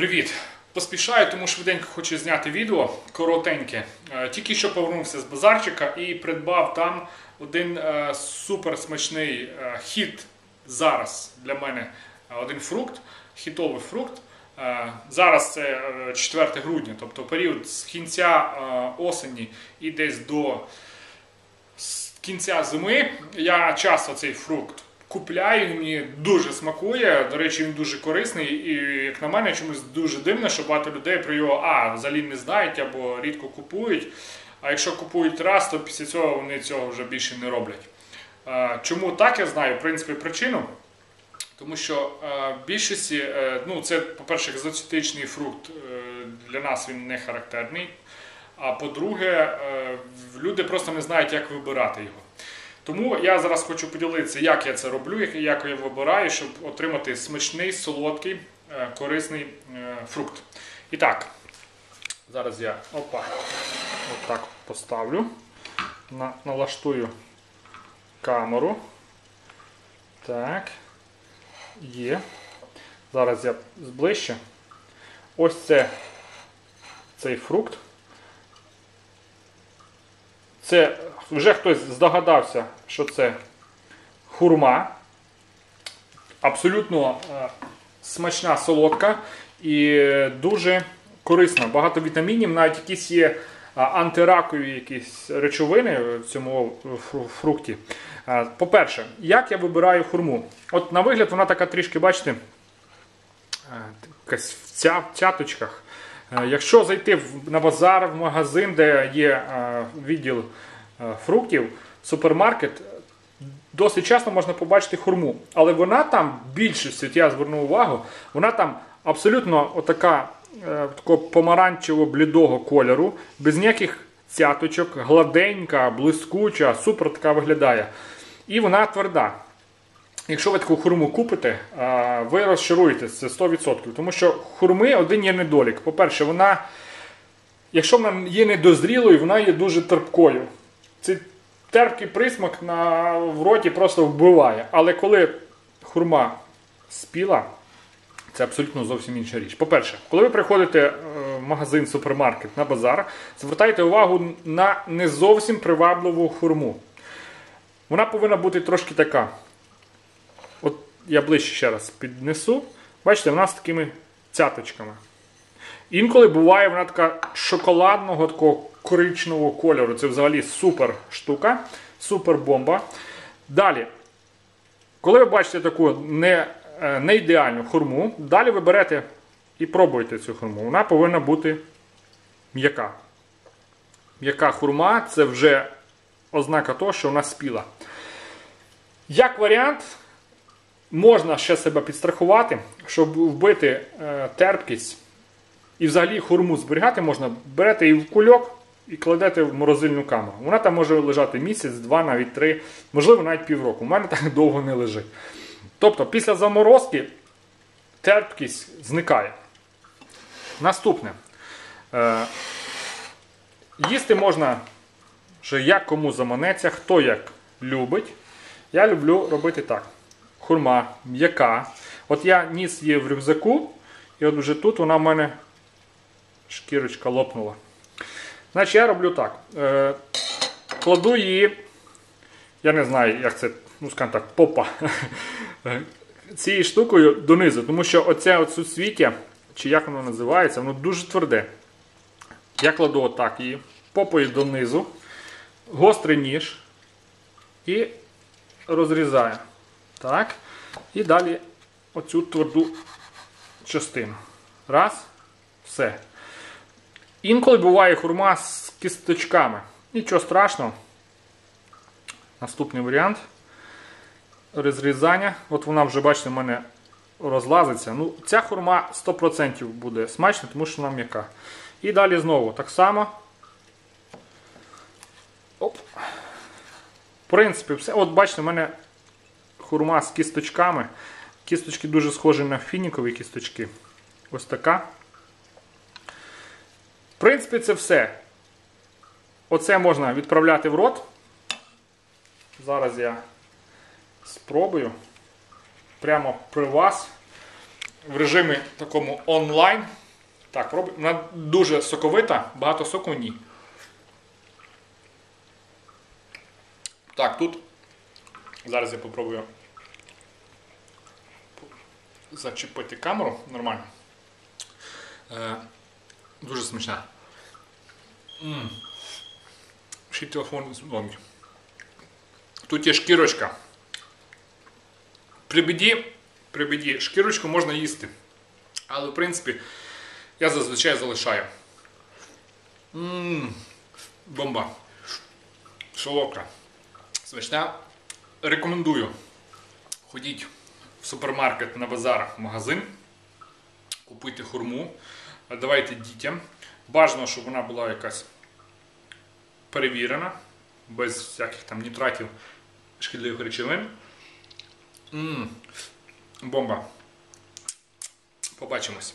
Привіт! Поспішаю, тому швиденько хочу зняти відео коротеньке. Е, Тільки що повернувся з базарчика і придбав там один е, супер смачний е, хіт зараз для мене один фрукт, хітовий фрукт. Зараз це е, 4 грудня, тобто період з кінця осені і десь до кінця зими я часто цей фрукт купляю, мені дуже смакує. До речі, він дуже корисний, і як на мене, чомусь дуже дивно, що багато людей про його а взагалі не знають або рідко купують. А якщо купують раз, то після цього вони цього вже більше не роблять. Чому так я знаю? В принципі, причину. Тому що в більшості, е, ну це, по-перше, екзотичний фрукт е, для нас він не характерний. А по-друге, е, люди просто не знають, як вибирати його. Тому я зараз хочу поділитися, як я це роблю, як- я вибираю, щоб отримати смачний, солодкий, е, корисний е, фрукт. І так, зараз я опа, отак поставлю, на, налаштую камеру. Так. Є. Зараз я зближче. Ось це цей фрукт. Це вже хтось здогадався, що це хурма. Абсолютно е, смачна солодка і дуже корисна. Багато вітамінів, навіть якісь є антиракові якісь речовини в цьому фрукті. Е, По-перше, як я вибираю хурму? От на вигляд вона така трішки, бачите, е, якась в ця, в цяточках. Е, Якщо зайти на базар, в магазин, де є е, відділ е, фруктів, супермаркет, досить часто можна побачити хурму. Але вона там, більшість, от я звернув увагу, вона там абсолютно отака е, такого помаранчево-блідого кольору, без ніяких цяточок, гладенька, блискуча, супер така виглядає. І вона тверда. Якщо ви таку хурму купите, ви розчаруєтесь, це 100%. Тому що хурми один є недолік. По-перше, вона, якщо вона є недозрілою, вона є дуже терпкою. Цей терпкий присмак на, в роті просто вбиває. Але коли хурма спіла, це абсолютно зовсім інша річ. По-перше, коли ви приходите е, в магазин, супермаркет на базар, звертайте увагу на не зовсім привабливу хурму. Вона повинна бути трошки така. От я ближче ще раз піднесу. Бачите, вона з такими цяточками. Інколи буває вона така шоколадного, такого коричневого кольору. Це взагалі супер штука, супер бомба. Далі, коли ви бачите таку не, е, не ідеальну хурму, далі ви берете і пробуєте цю хурму. Вона повинна бути м'яка. М'яка хурма це вже ознака того, що вона спіла. Як варіант, можна ще себе підстрахувати, щоб вбити е, терпкість і взагалі хурму зберігати можна, берете її в кульок і кладете в морозильну камеру. Вона там може лежати місяць, два, навіть три, можливо, навіть півроку. У мене так довго не лежить. Тобто, після заморозки терпкість зникає. Наступне. Е, їсти можна вже як кому заманеться, хто як любить. Я люблю робити так. Хурма м'яка. От я ніс її в рюкзаку, і от вже тут вона в мене шкірочка лопнула. Значить, я роблю так. Е, кладу її, я не знаю, як це, ну скажімо так, попа. Цією штукою донизу, тому що оце от суцвіття, чи як воно називається, воно дуже тверде. Я кладу отак її, попою донизу, гострий ніж і розрізаю. Так. І далі оцю тверду частину. Раз. Все. Інколи буває хурма з кісточками. Нічого страшного. Наступний варіант. Розрізання. От вона вже, бачите, в мене розлазиться. Ну, Ця хурма 100% буде смачна, тому що вона м'яка. І далі знову так само. Оп. В принципі, все. От бачите, в мене хурма з кісточками. Кісточки дуже схожі на фінікові кісточки. Ось така. В принципі, це все. Оце можна відправляти в рот. Зараз я спробую. Прямо при вас. в режимі такому онлайн. Так, пробуй. Вона дуже соковита, багато соку в ній. Так, тут. Зараз я попробую зачепити камеру нормально. Дуже смачна. Й телефон зломить. Тут є шкірочка. При біді, при біді шкірочку можна їсти. Але в принципі я зазвичай залишаю. Ммм, бомба. Солодка. Смачна. Рекомендую. Ходіть в супермаркет на базар в магазин. Купуйте хурму. Давайте дітям. Бажано, щоб вона була якась перевірена, без всяких там нітратів шкідливих речовин. Ммм, бомба. Побачимось.